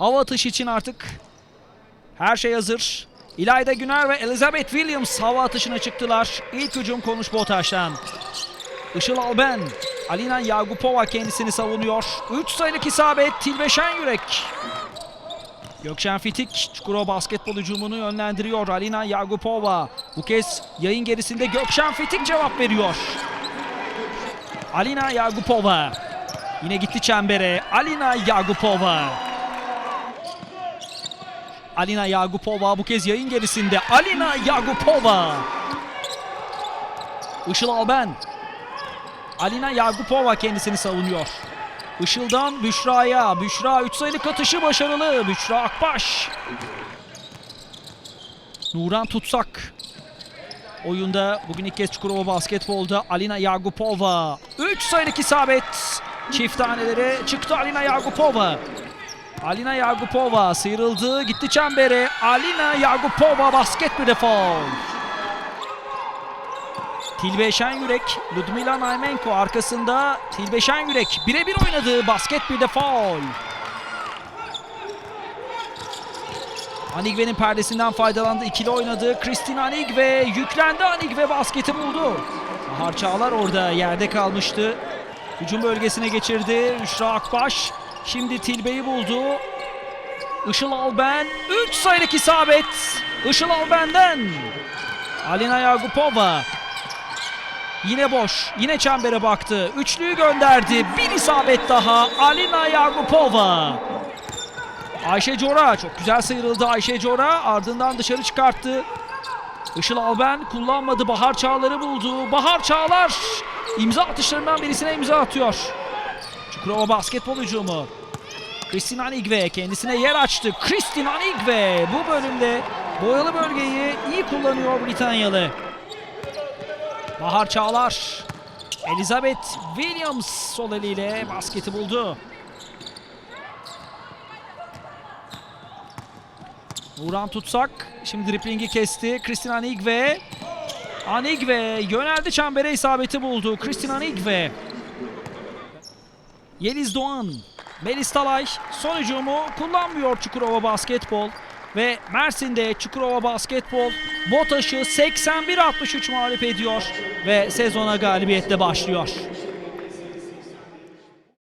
Hava atışı için artık her şey hazır. İlayda Güner ve Elizabeth Williams hava atışına çıktılar. İlk hücum konuş Botaş'tan. Işıl Alben, Alina Yagupova kendisini savunuyor. 3 sayılık isabet Tilbe Şenyürek. Gökşen Fitik Çukurova basketbol hücumunu yönlendiriyor. Alina Yagupova bu kez yayın gerisinde Gökşen Fitik cevap veriyor. Alina Yagupova yine gitti çembere. Alina Yagupova. Alina Yagupova bu kez yayın gerisinde. Alina Yagupova. Işıl Alben. Alina Yagupova kendisini savunuyor. Işıl'dan Büşra'ya. Büşra 3 sayılık atışı başarılı. Büşra Akbaş. Nuran Tutsak. Oyunda bugün ilk kez Çukurova basketbolda Alina Yagupova. 3 sayılık isabet. Çift tanelere çıktı Alina Yagupova. Alina Yagupova sıyrıldı gitti çembere. Alina Yagupova basket bir de faul. Tilbe Şenyürek, Ludmila Naymenko arkasında Tilbe Şenyürek birebir oynadı. Basket bir de faul. Anigve'nin perdesinden faydalandı. ikili oynadı. Kristina Anigve yüklendi. Anigve basketi buldu. Bahar Çağlar orada yerde kalmıştı. Hücum bölgesine geçirdi. Büşra Akbaş şimdi Tilbe'yi buldu. Işıl Alben 3 sayılık isabet. Işıl Alben'den. Alina Yagupova Yine boş. Yine çembere baktı. Üçlüyü gönderdi. Bir isabet daha. Alina Yagupova. Ayşe Cora çok güzel sıyrıldı Ayşe Cora. Ardından dışarı çıkarttı. Işıl Alben kullanmadı. Bahar Çağlar'ı buldu. Bahar Çağlar imza atışlarından birisine imza atıyor. Çukurova basketbol hücumu. Kristina Anigve kendisine yer açtı. Kristina Anigve bu bölümde boyalı bölgeyi iyi kullanıyor Britanyalı. Bahar Çağlar. Elizabeth Williams sol eliyle basketi buldu. Uğran Tutsak şimdi driplingi kesti. Kristina Anigve. Anigve yöneldi çembere isabeti buldu. Kristina Anigve. Yeliz Doğan. Melis Talay son hücumu kullanmıyor Çukurova Basketbol. Ve Mersin'de Çukurova Basketbol BOTAŞ'ı 81-63 mağlup ediyor ve sezona galibiyetle başlıyor.